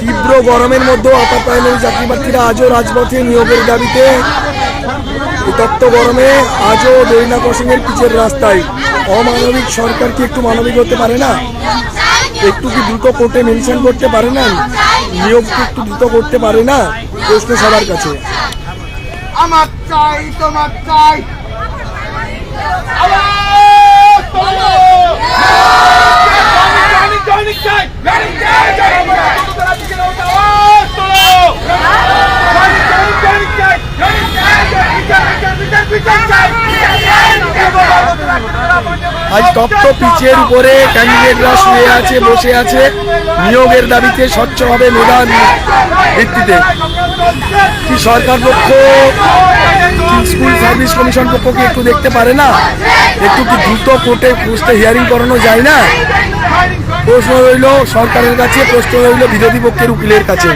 তীব্র গরমের মধ্যেও আপার প্রাইমারি চাকরি প্রার্থীরা আজও রাজপথে নিয়োগের দাবিতে উত্তপ্ত গরমে আজও দৈনা ক্রসিংয়ের পিচের রাস্তায়। অমানবিক সরকার কি একটু মানবিক হতে পারে না? একটু কি দ্রুত কোর্টে মেনশন করতে পারে না? নিয়োগ একটু দ্রুত করতে পারে না? প্রশ্ন সবার কাছে। আমার চাই, তোমার চাই। আজ তপ্ত পিচের উপরে ক্যান্ডিডেটরা শুয়ে আছে, বসে আছে। নিয়োগের দাবিতে স্বচ্ছভাবে মেধা ভিত্তিতে। কি সরকার পক্ষ স্কুল সার্ভিস কমিশন পক্ষ কি একটু দেখতে পারে না? একটু কি দ্রুত কোর্টে বসতে হিয়ারিং করানো যায় না? প্রশ্ন রইল, সরকারের কাছে প্রশ্ন রইল বিরোধী পক্ষের উকিলের কাছে।